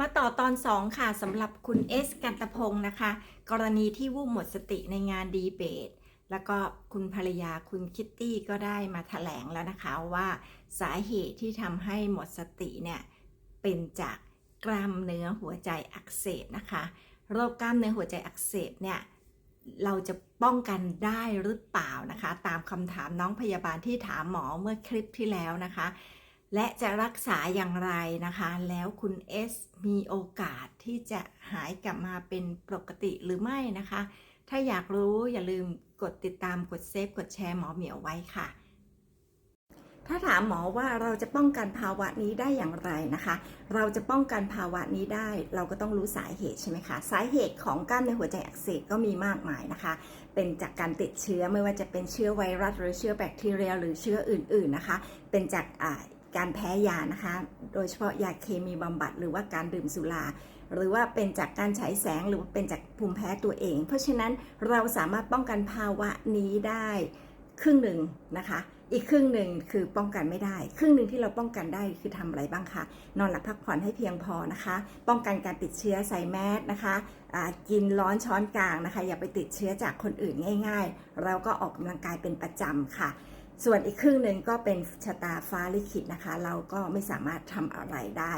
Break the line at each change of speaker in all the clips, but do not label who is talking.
มาต่อตอน 2 ค่ะสำหรับคุณเอสกันตพงศ์นะคะ กรณีที่วูบหมดสติในงานดีเบต แล้วก็คุณภรรยาคุณคิตตี้ก็ได้มาถแถลงแล้วนะคะว่าสาเหตุที่ทำให้หมดสติเนี่ย เป็นจากกล้ามเนื้อหัวใจอักเสบนะคะ โรคกล้ามเนื้อหัวใจอักเสบเนี่ยเราจะป้องกันได้หรือเปล่านะคะ ตามคำถามน้องพยาบาลที่ถามหมอเมื่อคลิปที่แล้วนะคะ และจะรักษาอย่างไรนะคะ แล้วคุณเอสมีโอกาสที่จะหายกลับมาเป็นปกติหรือไม่นะคะ ถ้าอยากรู้อย่าลืมกดติดตามกดเซฟกดแชร์หมอเหมียวไว้ค่ะ ถ้าถามหมอว่าเราจะป้องกันภาวะนี้ได้อย่างไรนะคะ เราจะป้องกันภาวะนี้ได้ เราก็ต้องรู้สาเหตุใช่ไหมคะ สาเหตุของกล้ามเนื้อหัวใจอักเสบก็มีมากมายนะคะ เป็นจากการติดเชื้อไม่ว่าจะเป็นเชื้อไวรัสหรือเชื้อแบคทีเรีย หรือเชื้ออื่น ๆนะคะ เป็นจากอ่า การแพ้ยานะคะ โดยเฉพาะยาเคมีบำบัดหรือว่าการดื่มสุรา หรือว่าเป็นจากการฉายแสงหรือว่าเป็นจากภูมิแพ้ตัวเอง เพราะฉะนั้นเราสามารถป้องกันภาวะนี้ได้ครึ่งหนึ่งนะคะ อีกครึ่งหนึ่งคือป้องกันไม่ได้ ครึ่งหนึ่งที่เราป้องกันได้คือทำอะไรบ้างคะ นอนหลับพักผ่อนให้เพียงพอนะคะ ป้องกันการติดเชื้อใส่แมสนะคะกินร้อนช้อนกลางนะคะ อย่าไปติดเชื้อจากคนอื่นง่าย ๆ เราก็ออกกำลังกายเป็นประจำค่ะ ส่วนอีกครึ่งหนึ่งก็เป็นชะตาฟ้าลิขิตนะคะ เราก็ไม่สามารถทำอะไรได้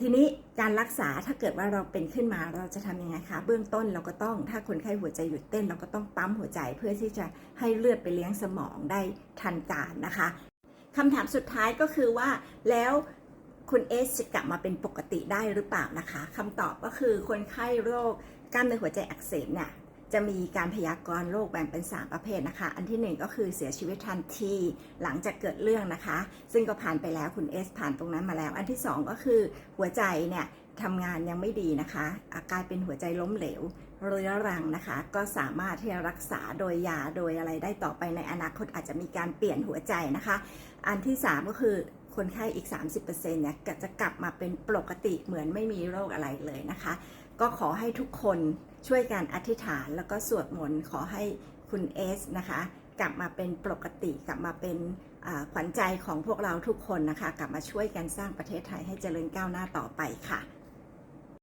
ทีนี้การรักษาถ้าเกิดว่าเราเป็นขึ้นมาเราจะทำยังไงคะ เบื้องต้นเราก็ต้องถ้าคนไข้หัวใจหยุดเต้น เราก็ต้องปั๊มหัวใจเพื่อที่จะให้เลือดไปเลี้ยงสมองได้ทันการนะคะคำถามสุดท้ายก็คือว่าแล้วคุณเอสจะกลับมาเป็นปกติได้หรือเปล่านะคะคำตอบก็คือคนไข้โรคกล้ามเนื้อหัวใจอักเสบเนี่ย จะมีการพยากรณ์โรคแบ่งเป็น 3 ประเภทนะคะ อันที่ 1 ก็คือเสียชีวิตทันทีหลังจากเกิดเรื่องนะคะ ซึ่งก็ผ่านไปแล้วคุณเอสผ่านตรงนั้นมาแล้ว อันที่ 2 ก็คือหัวใจเนี่ยทำงานยังไม่ดีนะคะ อาการเป็นหัวใจล้มเหลวเรื้อรังนะคะ ก็สามารถที่จะรักษาโดยยาโดยอะไรได้ต่อไปในอนาคตอาจจะมีการเปลี่ยนหัวใจนะคะ อันที่ 3 ก็คือคนไข้อีก 30%เนี่ยจะกลับมาเป็นปกติเหมือนไม่มีโรคอะไรเลยนะคะ ก็ขอให้ทุกคน ช่วยกันอธิษฐานแล้วก็สวดมนต์ขอให้คุณเอสนะคะ กลับมาเป็นปกติกลับมาเป็นขวัญใจของพวกเราทุกคนนะคะ กลับมาช่วยกันสร้างประเทศไทยให้เจริญก้าวหน้าต่อไปค่ะ